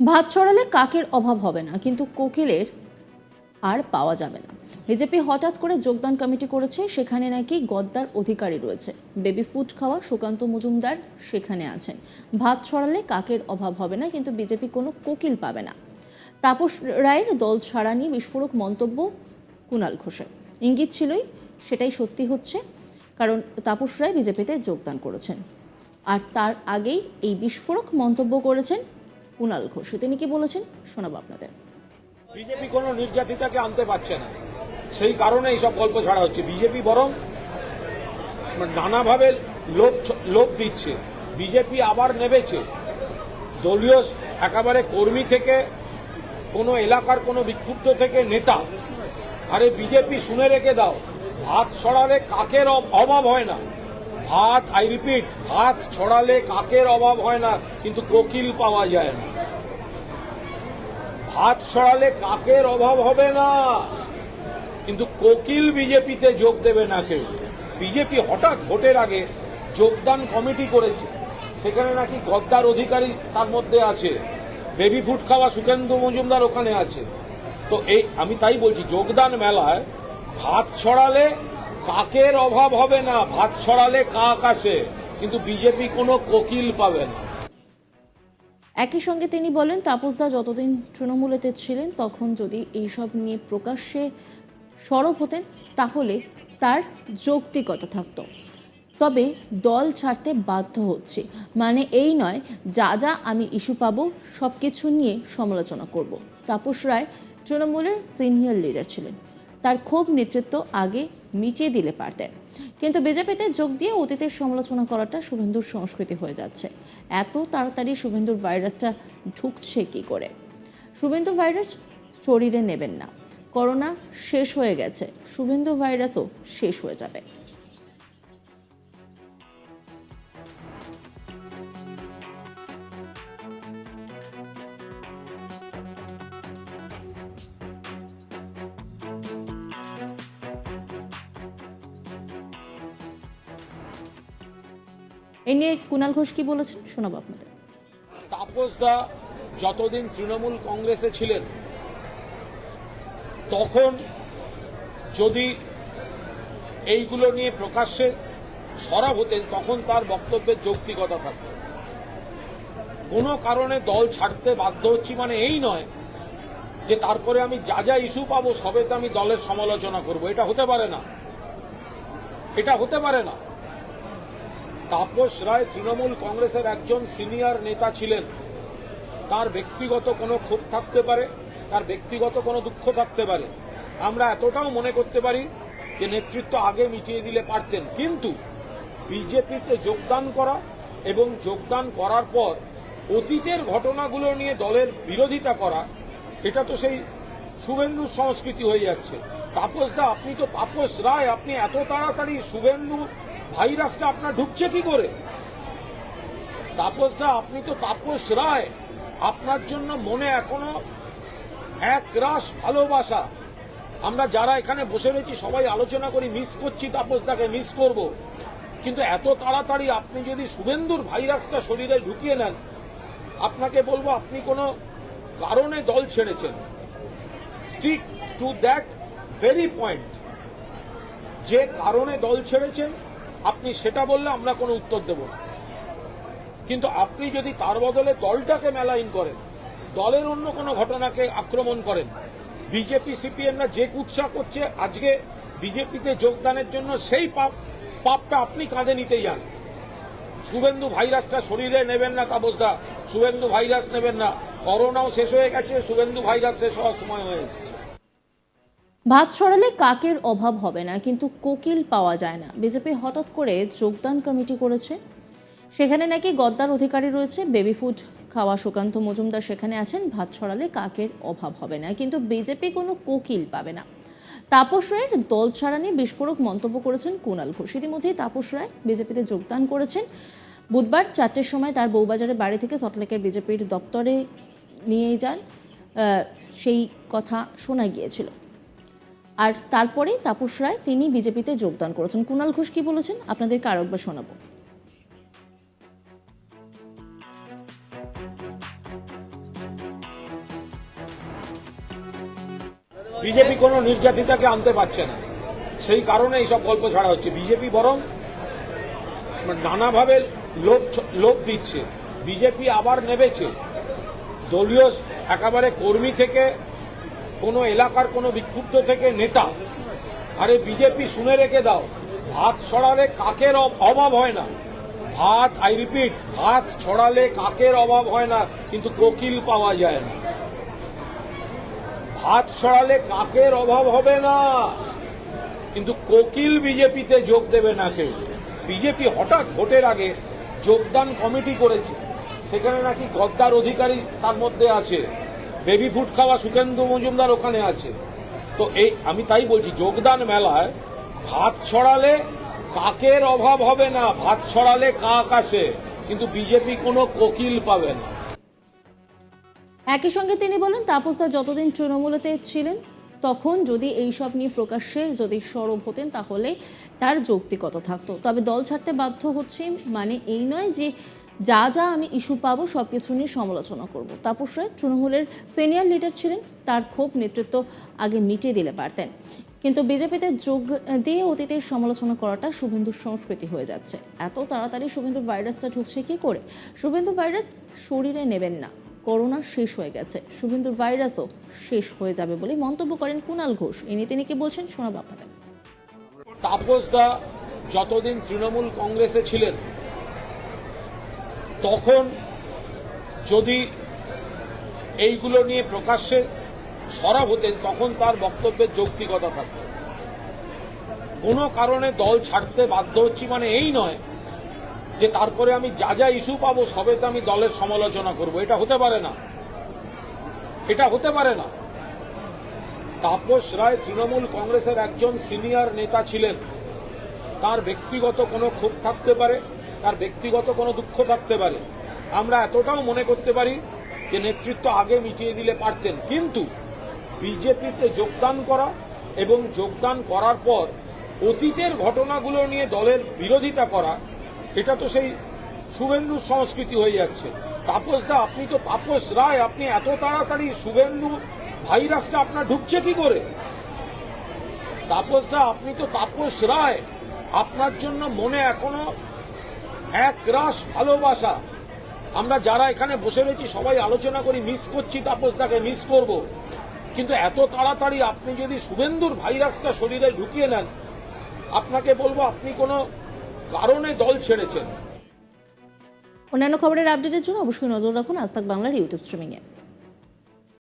ভাত ছড়ালে কাকের অভাব হবে না, কিন্তু কোকিলের আর পাওয়া যাবে না। বিজেপি হঠাৎ করে যোগদান কমিটি করেছে, সেখানে নাকি গদ্দার অধিকারী রয়েছে। বেবি ফুড খাওয়া সুকান্ত মজুমদার সেখানে আছেন। ভাত ছড়ালে কাকের অভাব হবে না, কিন্তু বিজেপি কোনো কোকিল পাবে না। তাপস রায়ের দল ছাড়া নিয়ে বিস্ফোরক মন্তব্য কুণাল ঘোষের। ইঙ্গিত ছিলই, সেটাই সত্যি হচ্ছে, কারণ তাপস রায় বিজেপিতে যোগদান করেছেন। আর তার আগেই এই বিস্ফোরক মন্তব্য করেছেন কুণাল ঘোষ তিনি কি বলেছেন? শোনাবো আপনাদের। বিজেপি কোনো নির্যাতিতাকে আনতে পারছে না। সেই কারণে এইসব গল্প ছাড়া হচ্ছে। বিজেপি বরং নানাভাবে লোভ লোভ দিচ্ছে। বিজেপি আবার নেবেছে দলীয় একেবারে কর্মী থেকে, কোনো এলাকার কোনো বিক্ষুব্ধ থেকে নেতা। আরে বিজেপি শুনে রেখে দাও। ভাত ছড়ালে কাকের অভাব হয় না। ভাত আই রিপিট ভাত ছড়ালে কাকের অভাব হয় না, কিন্তু কোকিল পাওয়া যায় না। ভাত ছড়ালে কাকের অভাব হবে না, কিন্তু কোকিল বিজেপিতে যোগ দেবে না কেউ। বিজেপি হঠাৎ ভোটের আগে যোগদান কমিটি করেছে, সেখানে নাকি গদ্দার অধিকারী তার মধ্যে আছে। বেবি ফুড খাওয়া সুকেন্দ্র মজুমদার ওখানে আছে। তো এই, আমি তাই বলছি, যোগদান মেলায় ভাত ছড়ালে কাকের অভাব হবে না, ভাত ছড়ালে কাক আসে কিন্তু বিজেপি কোনো কোকিল পাবে না। একই সঙ্গে তিনি বলেন তাপসদা যতদিন তৃণমূলেতে ছিলেন, তখন যদি এইসব নিয়ে প্রকাশ্যে সরব হতেন, তাহলে তার যৌক্তিকতা থাকতো। তবে দল ছাড়তে বাধ্য হচ্ছে। মানে এই নয়, যা যা আমি ইস্যু পাবো সব কিছু নিয়ে সমালোচনা করব। তাপস রায় তৃণমূলের সিনিয়র লিডার ছিলেন। তার ক্ষোভ নেতৃত্ব আগে মিটিয়ে দিলে পারতেন। কিন্তু বিজেপিতে যোগ দিয়ে অতীতের সমালোচনা করাটা শুভেন্দুর সংস্কৃতি হয়ে যাচ্ছে। এত তাড়াতাড়ি শুভেন্দুর ভাইরাসটা ঢুকছে কি করে? শুভেন্দু ভাইরাস শরীরে নেবেন না। করোনা শেষ হয়ে গেছে। শুভেন্দু ভাইরাসও শেষ হয়ে যাবে। এ নিয়ে কুণাল ঘোষ কি বলেছেন শোনাবো আপনাদের। তাপসদা যতদিন তৃণমূল কংগ্রেসে ছিলেন, তখন যদি এইগুলো নিয়ে প্রকাশ্যে সরব হতেন, তখন তার বক্তব্যের যৌক্তিকতা থাকত। কোনো কারণে দল ছাড়তে বাধ্য হচ্ছি মানে এই নয় যে তারপরে আমি যা যা ইস্যু পাবো সবেতে আমি দলের সমালোচনা করব। এটা হতে পারে না। এটা হতে পারে না। তাপস রায় তৃণমূল কংগ্রেসের একজন সিনিয়র নেতা ছিলেন। তার ব্যক্তিগত কোনো ক্ষোভ থাকতে পারে, তার ব্যক্তিগত কোনো দুঃখ থাকতে পারে। আমরা এতটাও মনে করতে পারি যে নেতৃত্ব আগে মিটিয়ে দিলে পারতেন। কিন্তু বিজেপিতে যোগদান করা এবং যোগদান করার পর অতীতের ঘটনাগুলো নিয়ে দলের বিরোধিতা করা, এটা তো সেই শুভেন্দুর সংস্কৃতি হয়ে যাচ্ছে। তাপসদা আপনি তো তাপস রায়, আপনি এত তাড়াতাড়ি শুভেন্দু ভাইরাসটা আপনার ঢুকছে কি করে? তাপসদা আপনি তো তাপস রায়। আপনার জন্য মনে এখনও এক রাস ভালোবাসা। আমরা যারা এখানে বসে রয়েছি, সবাই আলোচনা করি মিস করছি তাপস তাপসদাকে মিস করব। কিন্তু এত তাড়াতাড়ি আপনি যদি শুভেন্দুর ভাইরাসটা শরীরে ঢুকিয়ে নেন, আপনাকে বলব আপনি কোনো কারণে দল ছেড়েছেন। Stick to that very point যে কারণে দল ছেড়েছেন আপনি সেটা বললে আমরা কোনো উত্তর দেব না। কিন্তু আপনি যদি তার বদলে দলটাকে মেলাইন করেন, দলের অন্য কোনো ঘটনাকে আক্রমণ করেন, বিজেপি, সিপিএমরা যে কুৎসা করছে, আজকে বিজেপিতে যোগদানের জন্য সেই পাপ, পাপটা আপনি কাঁধে নিতে যান। শুভেন্দু ভাইরাসটা শরীরে নেবেন না তাপসদা। শুভেন্দু ভাইরাস নেবেন না। করোনাও শেষ হয়ে গেছে, শুভেন্দু ভাইরাস শেষ হওয়ার সময় হয়ে এসেছে। ভাত ছড়ালে কাকের অভাব হবে না, কিন্তু কোকিল পাওয়া যায় না। বিজেপি হঠাৎ করে যোগদান কমিটি করেছে। সেখানে নাকি গদ্দার অধিকারী রয়েছে বেবি ফুড খাওয়া সুকান্ত মজুমদার সেখানে আছেন, ভাত ছড়ালে কাকের অভাব হবে না, কিন্তু বিজেপি কোনো কোকিল পাবে না। তাপস রায়ের দল ছাড়া নিয়ে বিস্ফোরক মন্তব্য করেছেন কুণাল ঘোষ। ইতিমধ্যেই তাপস রায় বিজেপিতে যোগদান করেছেন। বুধবার চারটের সময় তার বউবাজারের বাড়ি থেকে সল্টলেকের বিজেপির দপ্তরে নিয়ে যান। সেই কথা শোনা গিয়েছিল। আর তারপরে তাপস রায়, তিনি বিজেপিতে যোগদান করেছেন। কুণাল ঘোষ কি বলেছেন? আপনাদেরকে আরেকবার শোনাবো। বিজেপি কোনো নির্যাতিতাকে আনতে পারছে না। সেই কারণে এইসব গল্প ছাড়া হচ্ছে। বিজেপি বরং নানাভাবে লোভ লোভ দিচ্ছে। বিজেপি আবার নেবেছে দলীয় একেবারে কর্মী থেকে কোনো এলাকার কোনো বিক্ষুব্ধ থেকে নেতা, আরে বিজেপি শুনে রেখে দাও, ভাত ছড়ালে কাকের অভাব হয় না। ভাত আই রিপিট ভাত ছড়ালে কাকের অভাব হয় না, কিন্তু কোকিল পাওয়া যায় না। ভাত ছড়ালে কাকের অভাব হবে না, কিন্তু কোকিল বিজেপিতে যোগ দেবে না কেউ। বিজেপি হঠাৎ ভোটের আগে যোগদান কমিটি করেছে, সেখানে নাকি গদ্দার অধিকারী তার মধ্যে আছে। বেবি ফুড খাওয়া সুকেন্দ্র মজুমদার ওখানে আছে। তো এই, আমি তাই বলছি, যোগদান মেলায় ভাত ছড়ালে কাকের অভাব হবে না, ভাত ছড়ালে কাক আসে, কিন্তু বিজেপি কোনো কোকিল পাবে না। একই সঙ্গে তিনি বলেন তাপসদা যতদিন তৃণমূলেতে ছিলেন, তখন যদি এই সব নিয়ে প্রকাশ্যে যদি সরব হতেন, তাহলে তার যৌক্তিকতা থাকতো। তবে দল ছাড়তে বাধ্য হচ্ছে মানে এই নয় যে যা যা আমি ইস্যু পাবো সব কিছু নিয়ে সমালোচনা করব। তাপস রায় তৃণমূলের সিনিয়র লিডার ছিলেন, তার ক্ষোভ নেতৃত্ব আগে মিটিয়ে দিলে পারতেন। কিন্তু বিজেপিতে যোগ দিয়ে অতীতের সমালোচনা করাটা শুভেন্দুর সংস্কৃতি হয়ে যাচ্ছে। এত তাড়াতাড়ি শুভেন্দুর ভাইরাসটা ঢুকছে কি করে? শুভেন্দু ভাইরাস শরীরে নেবেন না। করোনা শেষ হয়ে গেছে। শুভেন্দুর ভাইরাসও শেষ হয়ে যাবে বলে মন্তব্য করেন কুণাল ঘোষ। এ নিয়ে তিনি কি বলছেন শোনাব আপনাদের। তাপসদা যতদিন তৃণমূল কংগ্রেসে ছিলেন তখন যদি এইগুলো নিয়ে প্রকাশ্যে সরব হতেন, তখন তার বক্তব্যের যৌক্তিকতা থাকত। কোনো কারণে দল ছাড়তে বাধ্য হচ্ছি মানে এই নয় যে তারপরে আমি যা যা ইস্যু পাবো সবে তো আমি দলের সমালোচনা করব। এটা হতে পারে না। এটা হতে পারে না। তাপস রায় তৃণমূল কংগ্রেসের একজন সিনিয়র নেতা ছিলেন। তার ব্যক্তিগত কোনো ক্ষোভ থাকতে পারে। তার ব্যক্তিগত কোনো দুঃখ থাকতে পারে। আমরা এতটাও মনে করতে পারি যে নেতৃত্ব আগে মিটিয়ে দিলে পারতেন। কিন্তু বিজেপিতে যোগদান করা এবং যোগদান করার পর অতীতের ঘটনাগুলো নিয়ে দলের বিরোধিতা করা, এটা তো সেই শুভেন্দুর সংস্কৃতি হয়ে যাচ্ছে। তাপসদা আপনি তো তাপস রায়, আপনি এত তাড়াতাড়ি শুভেন্দু ভাইরাসটা আপনার ঢুকছে কি করে? তাপসদা আপনি তো তাপস রায়। আপনার জন্য মনে এখনও এক রাস ভালোবাসা। আমরা যারা এখানে বসে রয়েছি, সবাই আলোচনা করি মিস করছি তাপসদাকে মিস করব। কিন্তু এত তাড়াতাড়ি আপনি যদি শুভেন্দুর ভাইরাসটা শরীরে ঢুকিয়ে নেন, আপনাকে বলব আপনি কোনো কারণে দল ছেড়েছেন। অন্যান্য খবরের আপডেটের জন্য অবশ্যই নজর রাখুন আজ বাংলার ইউটিউব স্ট্রিমিংয়ে।